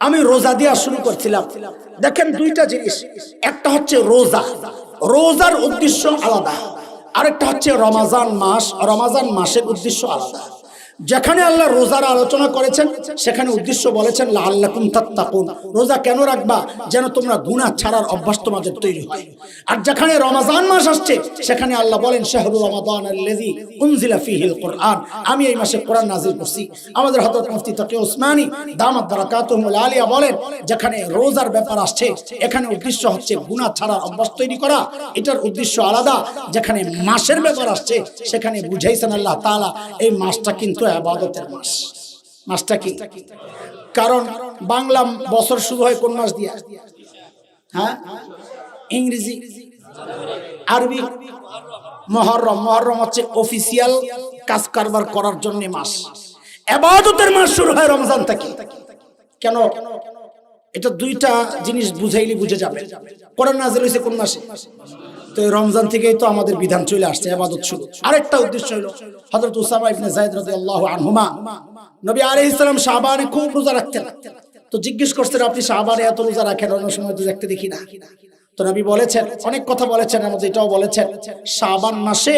আমি রোজা দেওয়া শুরু করছিলাম। দেখেন দুইটা জিনিস। একটা হচ্ছে রোজা। রোজার উদ্দেশ্য আলাদা। আরেকটা হচ্ছে রমাজান মাস। রমাজান মাসের উদ্দেশ্য আলাদা। যেখানে আল্লাহ রোজার আলোচনা করেছেন, সেখানে উদ্দেশ্য বলেছেন রোজা কেন রাখবা? যেন তোমরা গুনাহ ছাড়ার অভ্যাস তোমাদের তৈরি হয়। আর যেখানে রমাজান মাস আসছে, সেখানে আল্লাহ বলেন কোরআন। আমি এই মাসে কোরআন নাযিল করছি। আমাদের হযরত মুফতি তাকি ওসমানী, দামাত বারাকাতুহুল আলিয়া বলেন, যেখানে রোজার ব্যাপার আসছে, এখানে উদ্দেশ্য হচ্ছে গুনাহ ছাড়ার অভ্যাস তৈরি করা। এটার উদ্দেশ্য আলাদা। যেখানে মাসের ব্যাপার আসছে, সেখানে বুঝাইছেন আল্লাহ তাআলা, এই মাসটা কিন্তু আবাদতের মাস। মাসটা কি? কারণ বাংলা বছর শুরু হয় কোন মাস দিয়া? হ্যাঁ? ইংরেজি, আরবি, মহরম। মহরম হচ্ছে অফিসিয়াল কাজ কারবার করার জন্য মাস। আবাদতের মাস শুরু হয় রমজান থেকে। কেন? এটা দুইটা জিনিস বুঝাইলে বুঝে যাবে। কোরআন নাজিল হয়েছে কোন মাসে? তো এই রমজান থেকেই তো আমাদের বিধান চলে আসছে আবাদত শুরু। আরেকটা উদ্দেশ্য হলো হযরত উসামা ইবনে যায়েদ রাদিয়াল্লাহু আনহুমা। নবী আলাইহিস সালাম শাবানে খুব রোজা রাখতেন। তো জিজ্ঞেস করছেন, আপনি শাবানে এত রোজা রাখেন, অন্য সময় তো দেখতে দেখি না? তো নবী বলেছেন, অনেক কথা বলেছেন আমাদের এটাও বলেছেন, শাবান মাসে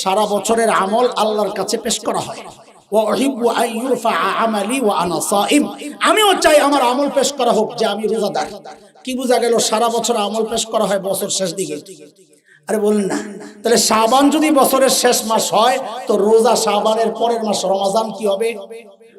সারা বছরের আমল আল্লাহর কাছে পেশ করা হয়। আমিও চাই আমার আমল পেশ করা হোক যে আমি রোজাদার। কি বোঝা গেল সারা বছর আমল পেশ করা হয় বছর শেষ দিকে? আরে বলেন না। তাহলে সাবান যদি বছরের শেষ মাস হয়, তো রোজা সাবানের পরের মাস রমাজান কি হবে?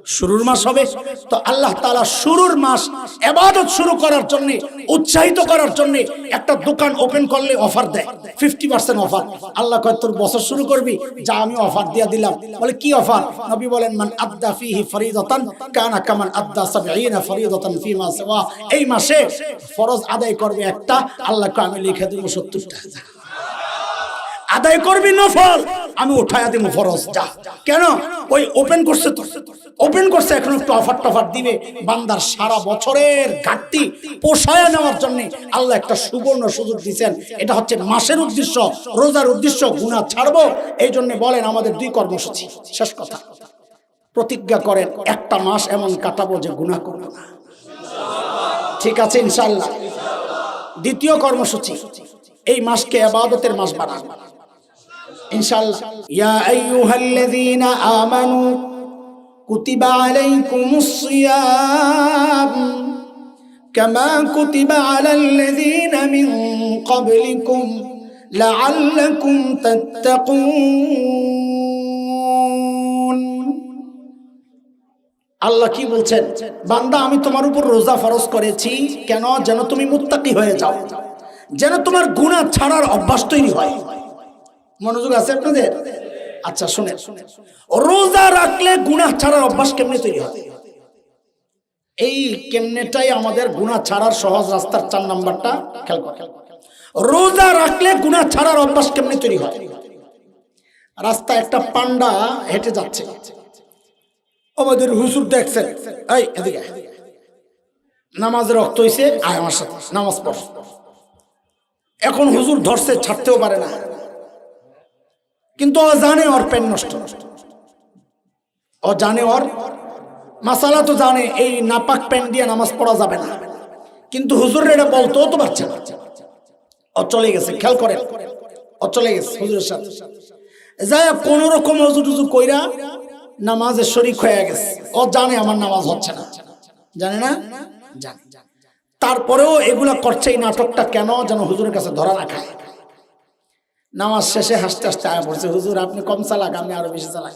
শুরুর মাস হবে। তো আল্লাহ তাআলা শুরুর মাস এবাদত শুরু করার জন্য, উৎসাহিত করার জন্য একটা দোকান ওপেন করলে অফার দেয়। ফিফটি পার্সেন্ট অফার আল্লাহ কয়, তোর বছর শুরু করবি? যা আমি অফার দিয়া দিলাম। বলে, কি অফার নবী বলেন, মান আদ্দা ফিহি ফরিদাতান কানা কামান আদ্দা সাবঈনা ফরিদাতান ফিমা সিওয়া। এই মাসে ফরজ আদায় করবে একটা। আল্লাহ কয়, আমি লিখে দেব 70টা আদায় করবি নফল। আমি উঠায় দিব ফরজ, যা। কেন? ওই ওপেন করছে তো। ওপেন করছে, এখন একটু অফার টফার দিবে। বান্দার সারা বছরের ঘাটতি পোষায় নেওয়ার জন্য আল্লাহ একটা সুবর্ণ সুযোগ দিচ্ছেন এটা হচ্ছে মাসের উদ্দেশ্য, রোজার উদ্দেশ্য গুণা ছাড়বো। এই জন্য বলেন আমাদের দুই কর্মসূচি। শেষ কথা। প্রতিজ্ঞা করেন, একটা মাস এমন কাটাবো যে গুণা করব না। ঠিক আছে ইনশাল্লাহ দ্বিতীয় কর্মসূচি, এই মাসকে আবাদতের মাস বানান। ইনশাআল্লাহ। ইয়া আইয়ুহাল্লাযীনা আমানু কুতিবা আলাইকুমুস সিয়াম কামা কুতিবা আলাল্লাযীনা মিন ক্বাবলিকুম লাআল্লাকুম তাত্তাকুন। আল্লাহ কি বলছেন? বান্দা, আমি তোমার উপর রোজা ফরজ করেছি। কেন? যেন তুমি মুত্তাকি হয়ে যাও। যেন তোমার গুনাহ ছাড়ার অভ্যাস তৈরি হয়। মনোযোগ আছে আপনাদের? আচ্ছা শুনে রোজা রাখলে গুনাহ ছাড়ার অভ্যাস কেমনে তৈরি হয়? এই কেমনেটাই আমাদের গুনাহ ছাড়ার সহজ রাস্তার চার নাম্বারটা করে রোজা রাখলে গুনাহ ছাড়ার অভ্যাস কেমনে তৈরি হয়? রাস্তা একটা পান্ডা হেঁটে যাচ্ছে। আমাদের হুজুর দেখছেন। এই, এদিকে নামাজের রক্ত হইছে, আয় আমার সাথে, নামাজ পড়। এখন হুজুর ধরছে, ছাড়তেও পারে না। কিন্তু ও জানে ওর পেন নষ্ট। ও জানে ওর মাসালা তো জানে, এই নাপাক প্যান দিয়ে নামাজ পড়া যাবে না। কিন্তু হুজুরের এটা বলতেও তো পারছে না। ও চলে গেছে, খেয়াল করে ও চলে গেছে হুজুরের সাথে। যাই কোন রকম হুজুর টুজু কইরা নামাজের শরিক হয়ে গেছে। ও জানে আমার নামাজ হচ্ছে না। জানে না? জানে। তারপরেও এগুলা করছে এই নাটকটা কেন যেন হুজুরের কাছে ধরা না নামাজ শেষে হাসতে হাসতে আয়া পড়ছে, হুজুর, আপনি কম চালাক, আমি আরও বেশি চালাই।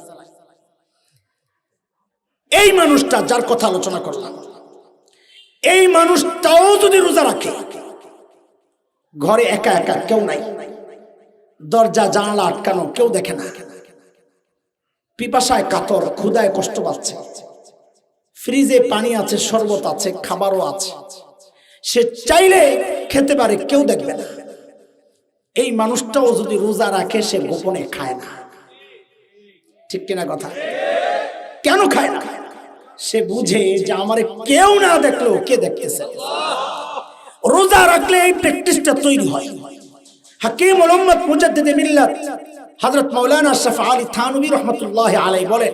এই মানুষটা যার কথা আলোচনা করলাম, এই মানুষটাও যদি রোজা রাখে, ঘরে একা একা কেউ নাই, দরজা, জানালা আটকানো কেউ দেখে না। পিপাসায় কাতর ক্ষুদায় কষ্ট পাচ্ছে। ফ্রিজে পানি আছে, শরবত আছে, খাবারও আছে। সে চাইলে খেতে পারে, কেউ দেখবে না। এই মানুষটাও যদি রোজা রাখে, সে গোপনে খায় না। ঠিক কিনা কথা? কেন খায় না? সে বুঝে যে আমার কেউ না দেখলেও কে দেখতেছে? রোজা রাখলে এই প্র্যাকটিসটা তৈরি হয়। হাকিম মোহাম্মদ মুজাদ্দিদ মিল্লাত হযরত মাওলানা শাফা আলী থানবী রহমতুল্লাহ আলাই বলে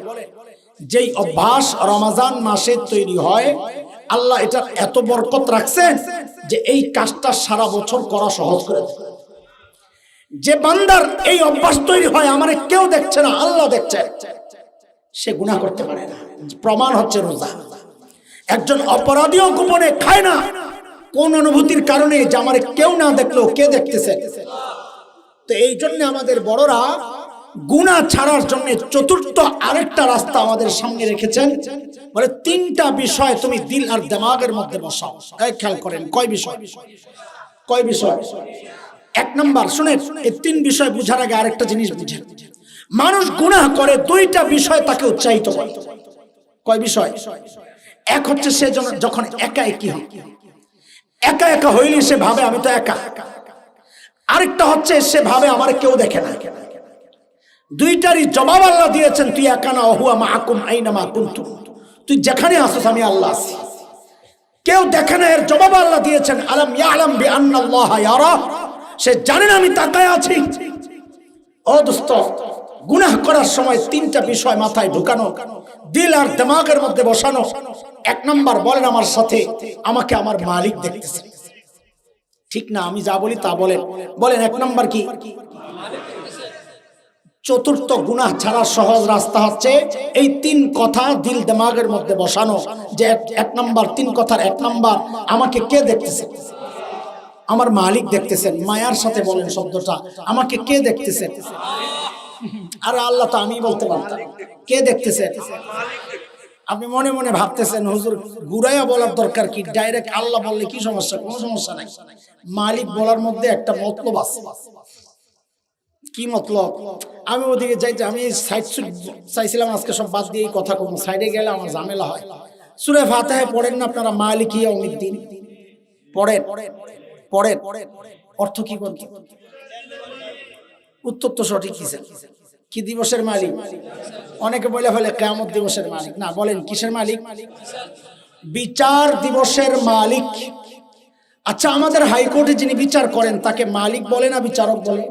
যেই অভ্যাস রমাজান মাসে তৈরি হয়, আল্লাহ এটা এত বরকত রাখছেন যে এই কাজটা সারা বছর করা সহজ করে দেয়। যে বান্দার এই অভ্যাস তৈরি হয়, আমার কেউ দেখছে না, আল্লাহ দেখছে। সে গুনাহ করতে পারে না। প্রমাণ হচ্ছে রোজা। একজন অপরাধীও গোপনে খায় না। কোন অনুভূতির কারণে যে আমার কেউ না দেখল কে দেখতেছে? তো এই জন্য আমাদের বড়রা গুণা ছাড়ার জন্য চতুর্থ আরেকটা রাস্তা আমাদের সামনে রেখেছেন। বলে, তিনটা বিষয় তুমি দিল আর দেমাগের মধ্যে বসাও। খেয়াল করেন, কয় বিষয়? কয় বিষয়? এক নম্বর, শুনেন, এই তিন বিষয় বুঝার আগে আরেকটা জিনিস বুঝেন। মানুষ গুনাহ করে দুইটা বিষয় তাকে উৎসাহিত করে। কয় বিষয়? এক হচ্ছে সে যখন একা একই হয়। একা একা হইলে সে ভাবে, আমি তো একা। আরেকটা হচ্ছে, সে ভাবে, আমার কেউ দেখে না। দুইটারই জবাব আল্লাহ দিয়েছেন, তুই একা না অহুয়া মা আকুম আইনা মা কুন্তু। তুই যেখানে আসিস আমি আল্লাহ আছি। কেউ দেখে না, এর জবাব আল্লাহ দিয়েছেন, আলম ইয়া আলম বি ইয়ারা। সে জানে না আমি তাকায় আছি। ও দোস্ত, গুনাহ করার সময় তিনটা বিষয় মাথায় ঢুকানো, দিল আর দিমাগের মধ্যে বসানো। এক নম্বর, বলেন আমার সাথে, আমাকে আমার মালিক দেখতেছে। ঠিক না, আমি যা বলি তা বলেন। বলেন, এক নম্বর কি? চতুর্থ গুনাহ ছাড়া সহজ রাস্তা হচ্ছে এই তিন কথা দিল দিমাগের মধ্যে বসানো। যে এক- নম্বর, তিন কথার এক নম্বর, আমাকে কে দেখতেছে? আমার মালিক দেখতেছেন, মায়ার সাথে বলেন শব্দটা, আমাকে কে দেখতেছেন? আর আল্লাহ তো আমি বলতে পারতাম। কে দেখতেছেন? আপনি মনে মনে ভাবতেছেন, হুজুর, ঘুরাইয়া বলার দরকার কি? ডাইরেক্ট আল্লাহ বললে কি সমস্যা? কোনো সমস্যা নাই। মালিক বলার মধ্যে একটা মতলব আছে। কি মতলব? আমি ওদিকে যাইতে, আমি সাইড চাইছিলাম, আজকে সব বাদ দিয়ে কথা কম। সাইডে গেলে আমার ঝামেলা হয়। সুরে ফাতাহে পড়েন না আপনারা মালিক ইয়া উমিদ্দিন? পড়েন। পড়েন অর্থ কি বলতে? উত্তর তো সঠিক কিসের কি দিবসের মালিক? অনেকে বলে ফেলে কেমন দিবসের মালিক। না, বলেন, কিসের মালিক? বিচার দিবসের মালিক। আচ্ছা আমাদের হাইকোর্টে যিনি বিচার করেন, তাকে মালিক বলে না বিচারক বলে?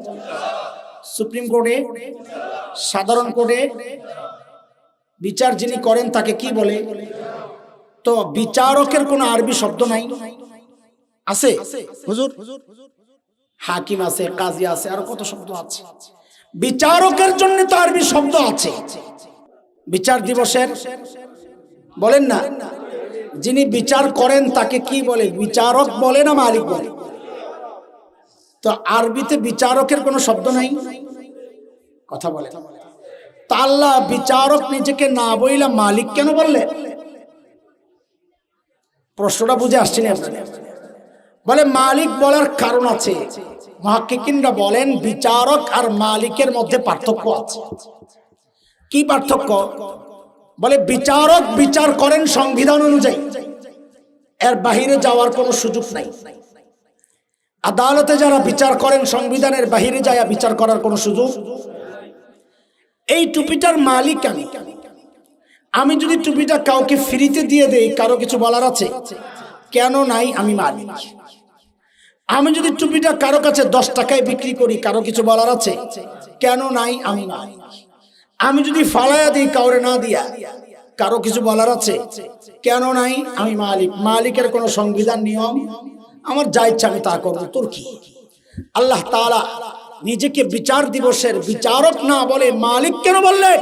সুপ্রিম কোর্টে? সাধারণ কোর্টে? বিচার যিনি করেন, তাকে কি বলে? তো বিচারকের কোনো আরবি শব্দ নাই? আছে? হুজুর? হাকিম আছে কাজী আছে আর কত শব্দ আছে? বিচারকের জন্য তো আরবি শব্দ আছে। বিচার দিবসের বলেন না। যিনি বিচার করেন তাকে কি বলে? বিচারক বলে না মালিক বলে? তো আরবিতে বিচারকের কোনো শব্দ নাই? কথা বলে। তা আল্লাহ বিচারক নিজেকে না বইলা মালিক কেন বললে? প্রশ্নটা বুঝে আসছি না আপনাদের? বলে, মালিক বলার কারণ আছে। মহাকিকিনরা বলেন, বিচারক আর মালিকের মধ্যে পার্থক্য আছে। কি পার্থক্য? বলে, বিচারক বিচার করেন সংবিধান অনুযায়ী। এর বাহিরে যাওয়ার কোনো সুযোগ নাই। আদালতে যারা বিচার করেন, সংবিধানের বাহিরে যায় বিচার করার কোনো সুযোগ এই টুপিটার মালিক আমি। আমি যদি টুপিটা কাউকে ফ্রিতে দিয়ে দেই, কারও কিছু বলার আছে? কেন নাই? আমি মালিক। আমি যদি টুপিটা কারও কাছে দশ টাকায় বিক্রি করি, কারও কিছু বলার আছে? কেন নাই আমি? মালিক আমি যদি ফালায়া দিই, কাউরে না দিয়া, কারও কিছু বলার আছে? কেন নাই আমি মালিক? মালিকের কোনো সংবিধান, নিয়ম? আমার যা ইচ্ছা আমি তা করব। তোর কি? আল্লাহ তালা নিজেকে বিচার দিবসের বিচারক না বলে মালিক কেন বললে?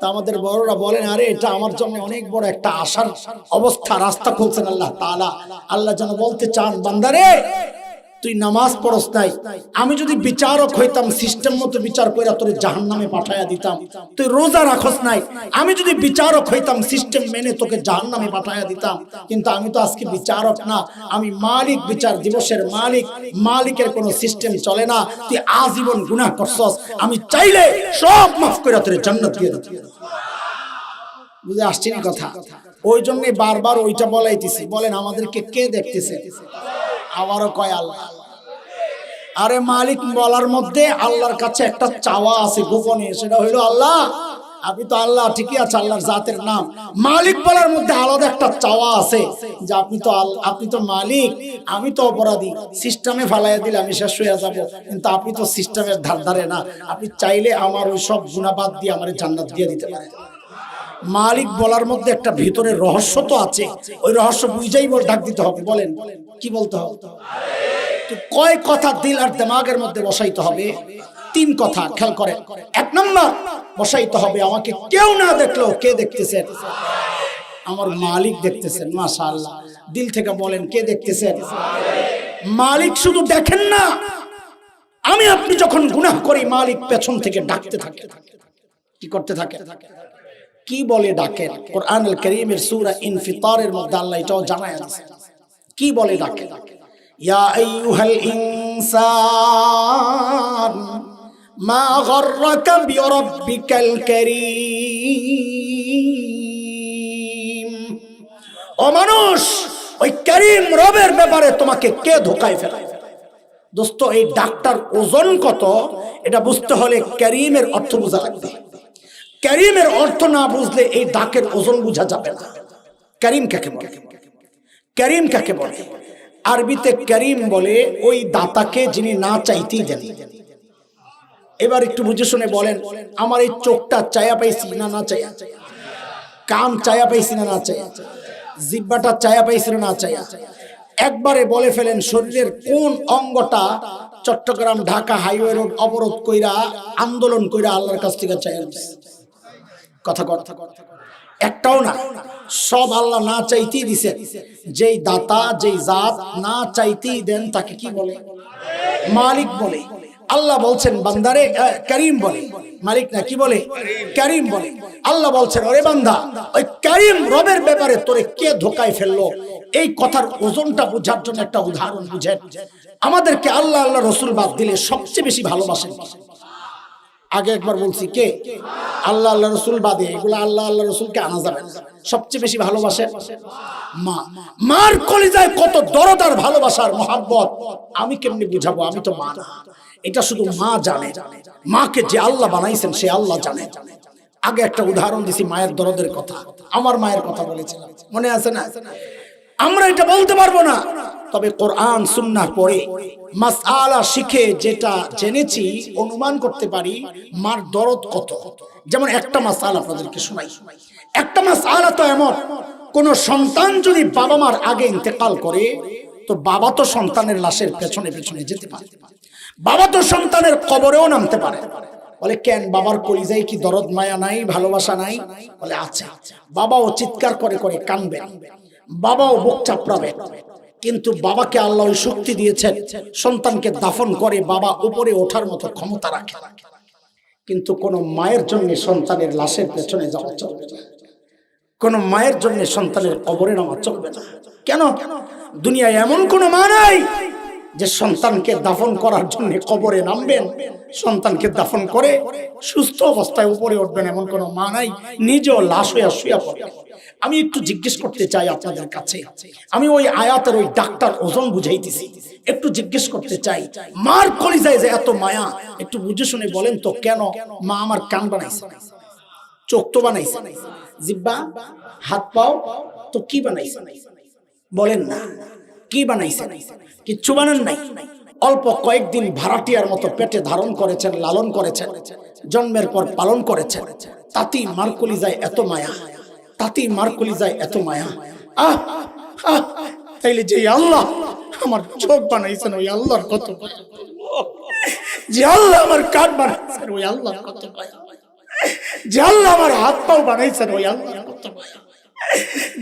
তা আমাদের বড়রা বলেন, আরে এটা আমার জন্য অনেক বড় একটা আশার অবস্থা, রাস্তা খুলছেন আল্লাহ তাআলা। আল্লাহ যেন বলতে চান, বান্দারে তুই নামাজ পড়স নাই। আমি যদি বিচারক হইতাম সিস্টেম মতো বিচার কইরা তোর জাহান নামে পাঠাইয়া দিতাম। তুই রোজা রাখস নাই। আমি যদি বিচারক হইতাম সিস্টেম মেনে তোকে জাহান নামে পাঠাইয়া দিতাম। কিন্তু আমি তো আজকে বিচারক না। আমি মালিক, বিচার দিবসের মালিক। মালিকের কোনো সিস্টেম চলে না। তুই আজীবন গুনাহ করছস। আমি চাইলে সব মাফ করে তোর জান্নাত দিয়ে দিতাম। বুঝে আসছি না কথা? ওই জন্য বারবার ওইটা বলাইতেছি। বলেন, আমাদেরকে কে দেখতেছে? আবারও কয় আল্লাহ। আরে মালিক বলার মধ্যে আল্লাহর কাছে একটা চাওয়া আছে গোপনে, সেটা হইল আল্লাহ। আপনি তো আল্লাহ, ঠিকই আছে, আল্লাহর জাতের নাম। মালিক বলার মধ্যে আলাদা একটা চাওয়া আছে যে আপনি তো আপনি তো মালিক, আমি তো অপরাধী। সিস্টেমে ফালাইয়া দিলে আমি শেষ হয়ে যাব। কিন্তু আপনি তো সিস্টেমের ধার ধারে না। আপনি চাইলে আমার ওই সব গুণাবাদ দিয়ে আমার জান্নাত দিয়ে দিতে পারেন। মালিক বলার মধ্যে একটা ভিতরে রহস্য তো আছে। ওই রহস্য বুঝাই বল ডাক দিতে হবে। বলেন, কি বলতে হবে? কয় কথা দিল আর দিমাগের মধ্যে বসাইতে হবে? তিন কথা, খেয়াল করেন। এক নম্বর, বসাইতে হবে, আমাকে কেউ না দেখল কে দেখতেছেন? আমার মালিক দেখতেছেন, মাশাআল্লাহ। দিল থেকে বলেন, কে দেখতেছেন? মালিক শুধু দেখেন না, আমি আপনি যখন গুনাহ করি, মালিক পেছন থেকে ডাকতে থাকে। কি করতে থাকে? কি বলে ডাকেন কোরআন আল করিমের সূরা ইনফিতারের মধ্যে আল্লাহ এটাও জানায় আছে। কি বলে ডাকে? ইয়া আইয়ুহাল ইনসান, মা গররাকা বিরাব্বিকাল কারীম। ও মানুষ, ওই করিম রবের ব্যাপারে তোমাকে কে ধোকায় ফেলায়? দোস্ত, এই ডাক্তার ওজন কত? এটা বুঝতে হলে করিমের অর্থ বোঝা লাগবে। করিমের অর্থ না বুঝলে এই ডাকের ওজন বোঝা যাবে না। করিম কাকে বলে? করিম কাকে বলে? আরবিতে করিম বলে, ওই দাতাকে যিনি না চাইতেই দেন। এবার একটু বুঝে শুনে বলেন, আমার এই চোখটা চায়া পাইছি না না চায়া কান চায়া পাইছি না না চায়া জিব্বাটা চায়া পাইছি না না চায়া একবারে বলে ফেলেন, শরীরের কোন অঙ্গটা চট্টগ্রাম ঢাকা হাইওয়ে রোড অবরোধ কইরা, আন্দোলন কইরা আল্লাহর কাছ থেকে চাইয়া। কথা কথা একটাও না, সব আল্লাহ না চাইতেই দিছে। যেই দাতা, যেই জাত না চাইতেই দেন, তাকে কি বলে? মালিক বলে। আল্লাহ বলছেন, বান্দারে করিম বলে। মালিক না, কি বলে? করিম বলে। আল্লাহ বলছেন, ওরে বান্দা, ওই করিম রবের ব্যাপারে তোরে কে ধোকায় ফেলল? এই কথার ওজনটা বোঝার জন্য একটা উদাহরণ বুঝেন। আমাদেরকে আল্লাহ আল্লাহ রসুল বাদ দিলে সবচেয়ে বেশি ভালোবাসেন। আগে একবার বলছি কে? আল্লাহ আল্লাহ রসুল বাদে। এগুলো আল্লাহ আল্লাহ রসুলকে আনা যাবে সবচেয়ে বেশি ভালোবাসে মা। মার কলিজায় কত দরদার ভালোবাসার মহাব্বত, আমি কেমনি বুঝাবো? আমি তো মা না। এটা শুধু মা জানে। মাকে যে আল্লাহ বানাইছেন, সে আল্লাহ জানে। আগে একটা উদাহরণ দিছি মায়ের দরদের কথা। আমার মায়ের কথা বলেছিলাম। মনে আছে না? আমরা এটা বলতে পারব না। তবে কোরআন সুন্নাহ পড়ে মাসআলা শিখে যেটা জেনেছি, অনুমান করতে পারি, মার দরদ কত? যেমন একটা মাসআলা আপনাদেরকে শোনাই। একটা মাসআলা তো এমন, কোন সন্তান যদি বাবা মার আগে ইন্তেকাল করে, তো বাবা তো সন্তানের লাশের পেছনে পেছনে যেতে পারে। বাবা তো সন্তানের কবরেও নামতে পারে। বলে, কেন? বাবার কলিজায় কি দরদ, মায়া নাই, ভালোবাসা নাই? বলে আচ্ছা বাবাও চিৎকার করে করে কানবেন বাবাও বুক চাপড়াবেন কিন্তু বাবাকে আল্লাহ শক্তি দিয়েছেন, সন্তানকে দাফন করে বাবা উপরে ওঠার মতো ক্ষমতা রাখে। কিন্তু কোন মায়ের জন্য সন্তানের লাশের পেছনে যাওয়া চলবে না। কোন মায়ের জন্য সন্তানের কবরে নামা চলবে না। কেন? দুনিয়ায় এমন কোন মা নাই যে সন্তানকে দাফন করার জন্য কবরে নামবেন, সন্তানকে দাফন করে সুস্থ অবস্থায় উপরে উঠবেন এমন কোন মা নাই, নিজেও লাশ হইয়া শুয়া পড়ে আমি একটু জিজ্ঞেস করতে চাই আপনাদের কাছে। আমি ওই আয়াতের ওই ডাক্তার ওজন বুঝাইতেছি। একটু জিজ্ঞেস করতে চাই, মার কলিজায় যে এত মায়া, একটু বুঝে শুনে বলেন তো কেন মা আমার কান বানাইছে? চোখ তো বানাইছে। জিব্বা, হাত পাও, তো কি বানাইছে? বলেন না, কি বানাইছে? কিচ্ছু বানান নাই। অল্প কয়েকদিন ভাড়াটিয়ার মতো পেটে ধারণ করেছেন, লালন করেছেন, জন্মের পর পালন করেছেন। তাতেই মারকলি যায় এত মায়া। তাতেই মারকলি যায় এত মায়া। আহ তাইলে যে আল্লাহ আমার চোখ বানাইছেন, ওই আল্লাহর কত। যে আল্লাহ আমার কাঠ বানাইছেন, ওই আল্লাহর কত যে আল্লাহ আমার হাত পাও বানাইছেন, ওই আল্লাহ কত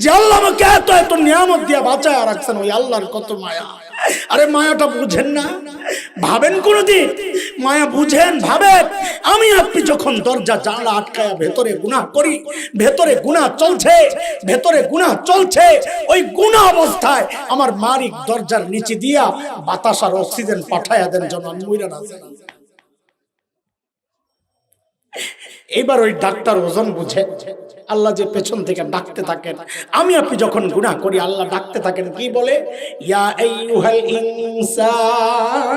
যে আল্লাহ আমাকে এত এত নিয়ামত দিয়া বাঁচায় রাখছেন, ওই আল্লাহর কত মায়া। আরে মায়াটা বুঝেন না। ভাবেন কোনদিন মায়া বুঝেন, ভাবেন। আমি আপনি যখন দরজা জানলা আটকায় ভেতরে গুনাহ করি, ভেতরে গুনাহ চলছে, ভেতরে গুনাহ চলছে, ওই গুনাহ অবস্থায় আমার মালিক দরজার নিচে দিয়া বাতাস আর অক্সিজেন পাঠায়া দেন যেন আমি না এবার ওই ডাক্তার ওজন বুঝে, আল্লাহ যে পেছন থেকে ডাকতে থাকেন, আমি আপনি যখন গুনাহ করি, আল্লাহ ডাকতে থাকেন, কি বলে? ইয়া ইনসান।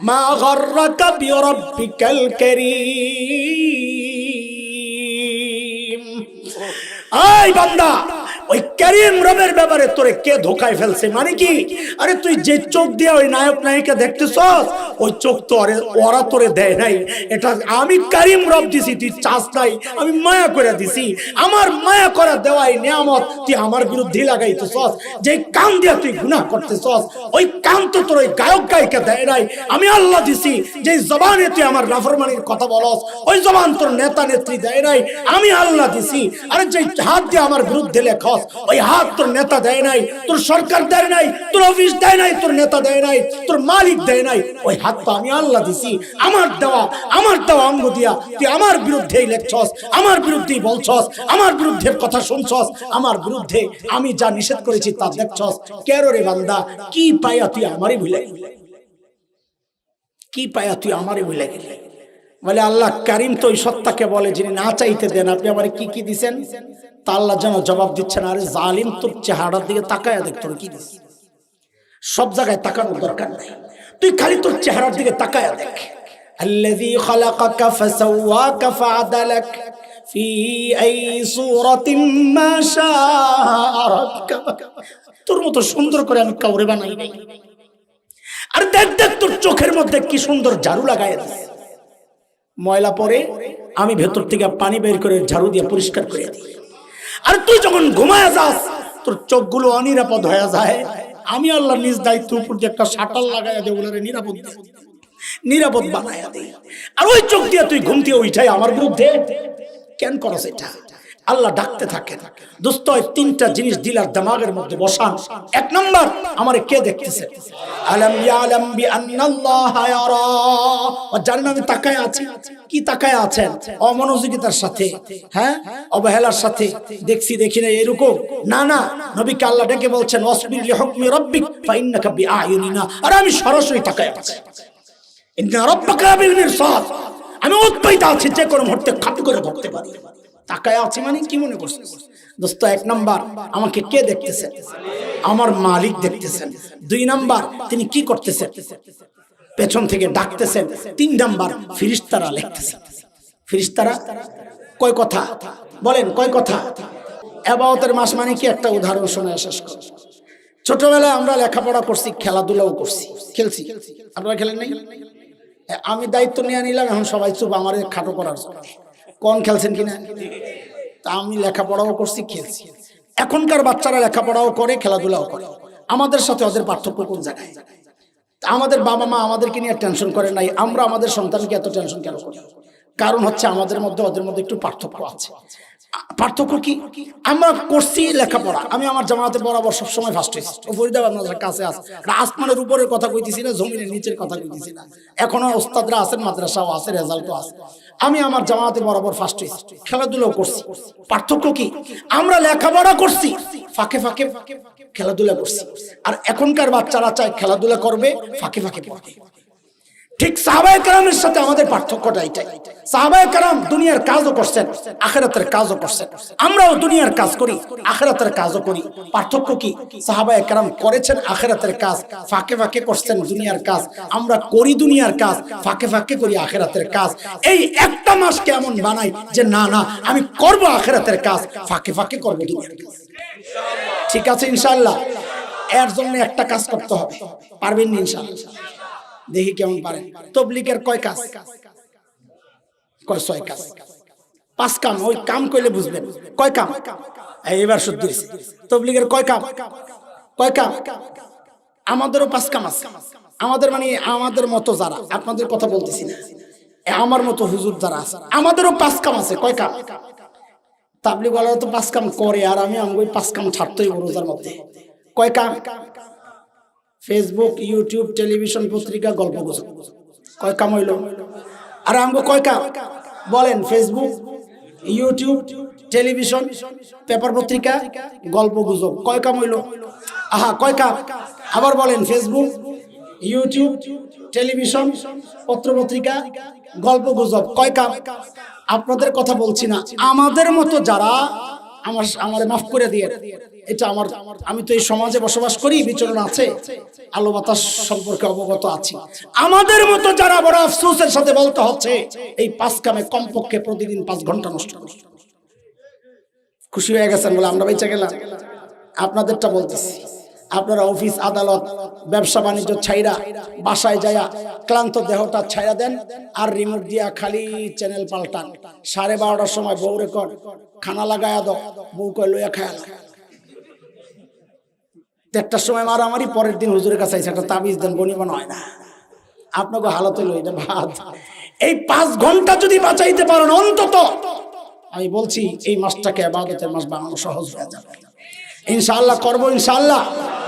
মা গররাকা বিরাব্বিকাল কারীম। আই বান্দা ওই ক্যারিম রবের ব্যাপারে তোরে কে ধোকায় ফেলছে? মানে কি? আরে তুই যে চোখ দিয়ে ওই নায়ক, নায়িকা দেখতেছ ওই চোখ তো আরে, ওরা তোরে দেয় নাই। এটা আমি কারিম রব দিছি, তুই চাস নাই, আমি মায়া করে দিছি। আমার মায়া করা দেওয়াই নিয়ামত, তুই আমার বিরুদ্ধে লাগাইতেছস। যে কান দিয়ে তুই গুনাহ করতেছস, ওই কান তো তোর ওই গায়ক, গায়িকা দেয় নাই। আমি আল্লাহ দিছি, যে জবানে তুই আমার নাফরমানির কথা বলস, ওই জবান তোর নেতা, নেত্রী দেয় নাই। আমি আল্লাহ দিছি। আরে যে হাত দিয়ে আমার বিরুদ্ধে লেখস ওই হাত তোর নেতা দেয় নাই, তোর সরকার দেয় নাই, তোর অফিস দেয় নাই, তোর নেতা দেয় নাই, তোর মালিক দেয় নাই। ওই হাত তো আমি আল্লাহ দিছি, আমার দেওয়া আমার দেওয়া অঙ্গ দিয়া তুই আমার বিরুদ্ধেই লেখছস, আমার বিরুদ্ধেই বলছস, আমার বিরুদ্ধে কথা শুনছস, আমার বিরুদ্ধে আমি যা নিষেধ করেছি তা দেখছস। কেন রে বান্দা, কি পাইয়া তুই আমারই ভুলে? কি পাইয়া তুই আমারই ভুলে গেলি? বলে আল্লাহ কারিম তো ওই সত্তাকে বলে যিনি না চাইতে দেন, আপনি আমার কি কি দিছেন? তা আল্লাহ যেন জবাব দিচ্ছেন আরে জালিম তোর চেহারার দিকে তাকায়া দেখ তোর কি দিস সব জায়গায় তাকানোর দরকার নাই তুই খালি তোর চেহারার দিকে তাকায়া দেখ الذي خلقك فسواك فعدلك في أي صورة ما شاء ركبك তোর মতো সুন্দর করে আমি কাউরে বানাই নাই আর দেখ দেখ তোর চোখের মধ্যে কি সুন্দর ঝাড়ু লাগাই দিস ময়লা পরে আমি ভেতর থেকে পানি বের করে ঝাড়ু দিয়ে পরিষ্কার করে দিই আর তুই যখন ঘুমায় যাস, তোর চোখগুলো অনিরাপদ হয়ে যায়। আমি আল্লাহ নিজ দায়িত্ব উপর দিয়ে একটা শাটাল লাগাইয়া ওনারে নিরাপদ নিরাপদ বানাইয়া দেয় আর ওই চোখ দিয়ে তুই ঘুম ওইটাই আমার বিরুদ্ধে কেন করস এটা? আল্লাহ ডাকতে থাকে। দোস্ত তিনটা জিনিস দিলার দামাগের মধ্যে বসান। এক নম্বর, আমার কে দেখতেছে? জানেন আমি তাকায় আছি। কি তাকায় আছেন? অমনোযোগিতার সাথে হ্যাঁ? অবহেলার সাথে। দেখছি, দেখি না এরকম। না না, নবীকে আল্লাহ ডেকে বলছেন অসবির লিহুকমি রাব্বিক, ফাইন্নাকা বিআয়ুনিনা। আর আমি সরাসরি তাকায় আছি। আমি উৎপাইত আছি, যে কোনো মুহূর্তে খাপ করে ধরতে পারি। তাকায় আছি মানে কি মনে করছে দোস্ত, এক নাম্বার, আমাকে কে দেখতেছেন আমার মালিক দেখতেছেন। দুই নাম্বার, তিনি কি করতেছেন পেছন থেকে ডাকতেছেন। তিন নাম্বার, ফিরিস্তারা লিখতেছেন ফিরিস্তারা, কয় কথা? বলেন, কয় কথা? এবাওতের মাস মানে কি? একটা উদাহরণ শোনা শেষ করো। ছোটবেলায় আমরা লেখাপড়া করছি, খেলাধুলাও করছি। খেলছি। আপনারা খেলেন নাই? আমি দায়িত্ব নিয়ে নিলাম, এখন সবাই চুপ, আমার খাটো করার জন্য। কোন খেলছেন কিনা? তা আমি লেখাপড়াও করছি, খেলছি। এখনকার বাচ্চারা লেখাপড়াও করে, খেলাধুলাও করে। আমাদের সাথে ওদের পার্থক্য কোন জায়গায়? আমাদের বাবা মা আমাদেরকে নিয়ে টেনশন করে নাই, আমরা আমাদের সন্তানকে এত টেনশন কেন করি? কারণ হচ্ছে আমাদের মধ্যে, ওদের মধ্যে একটু পার্থক্য আছে। পার্থক্য কি? আমরা করছি লেখাপড়া। আমি আমার জামাতে বরাবর সবসময় ফার্স্ট হয়েছি ও ফরিদাবাদ মাদ্রাসার কাছে আছে। আসমানের উপরের কথা কইতেছি না, জমিনের নিচের কথা কইতেছি না। এখনও ওস্তাদরা আছেন, মাদ্রাসাও আছে, রেজাল্টও আছে। আমি আমার জামাতে বরাবর ফার্স্ট হয়েছি খেলাধুলাও করছি। পার্থক্য কি? আমরা লেখাপড়া করছি। ফাঁকে ফাঁকে খেলাধুলা করছি। আর এখনকার বাচ্চারা চায় খেলাধুলা করবে, ফাঁকে ফাঁকে পড়বে ঠিক সাহাবায়ে কালামের সাথে আমাদের পার্থক্যটা এটাই সাহাবায়ে কালাম দুনিয়ার কাজও করছেন, আখেরাতের কাজও করছেন। আমরাও দুনিয়ার কাজ করি, আখেরাতের কাজও করি। পার্থক্য কি? সাহাবায়ে কালাম করেছেন আখেরাতের কাজ, ফাঁকে ফাঁকে করছেন দুনিয়ার কাজ। আমরা করি দুনিয়ার কাজ, ফাঁকে ফাঁকে করি আখেরাতের কাজ। এই একটা মাস কেমন বানাই যে, না না, আমি করব আখেরাতের কাজ, ফাঁকে ফাঁকে করব দুনিয়ার কাজ। ঠিক আছে ইনশাল্লাহ এর জন্য একটা কাজ করতে হবে। পারবেন না, ইনশাআল্লাহ? দেখি কেমন পারেন তবলিকের কয় কাজ? কয় ছয় কাজ? পাঁচ কাম, ওই কাম কইলে বুঝবেন। কয় কাম? এই এবার শুদ্ধ হয়েছে তবলিগের কয় কাম? কয় কাম? আমাদেরও পাঁচ কাম আছে। আমাদের মানে আমাদের মতো যারা, আপনাদের কথা বলতেছি না। আমার মতো হুজুর যারা আছে, আমাদেরও পাঁচ কাম আছে। কয় কাম? তাবলিগ ওয়ালারা তো পাঁচ কাম করে, আর আমি আমি পাঁচ কাম ছাড়তেই রোজার মধ্যে। কয় কাম? ফেসবুক ইউটিউব টেলিভিশন পত্রিকা গল্প কয় কাম হইল? আর আমগো কয় কাম? বলেন ফেসবুক ইউটিউব টেলিভিশন পেপার পত্রিকা গল্প গুজব কয় কাম হইল? আহা, কয় কাম? আবার বলেন ফেসবুক ইউটিউব টেলিভিশন পত্র পত্রিকা গল্প গুজব কয় কাম? আপনাদের কথা বলছি না। আমাদের মতো যারা আমার আমার মাফ করে দিয়ে। এটা আমার আমি তো এই সমাজে বসবাস করি, বিচরণ আছে, আলো বাতাস সম্পর্কে অবগত আছি। আমাদের মতো যারা বড় আফসোসের সাথে বলতে হচ্ছে, এই পাঁচ কামে কমপক্ষে প্রতিদিন পাঁচ ঘণ্টা নষ্ট খুশি হয়ে গেছেন বলে আমরা বেঁচে গেলাম। আপনাদেরটা বলতেছি, আপনারা অফিস, আদালত, ব্যবসা বাণিজ্য ছাইরা বাসায় যায়া ক্লান্ত দেহটা ছাইরা দেন আর রিমোট দিয়া খালি চ্যানেল পাল্টান। সাড়ে বারোটার সময় বউ রেকর্ড, খানা লাগায়া দাও, বউ কয়, লইয়া খায়া একটার সময় মারামারি পরের দিন হুজুরের কাছে আইসা একটা তাবিজ দেন বনিবন হয় না আপনাকে হালতে লই এটা ভাত। এই পাঁচ ঘণ্টা যদি বাঁচাইতে পারেন, অন্তত। আমি বলছি, এই মাসটাকে আবাদতের মাস বানানো সহজ হয়ে যাবে। ইনশাল্লাহ করব, ইনশাআল্লাহ।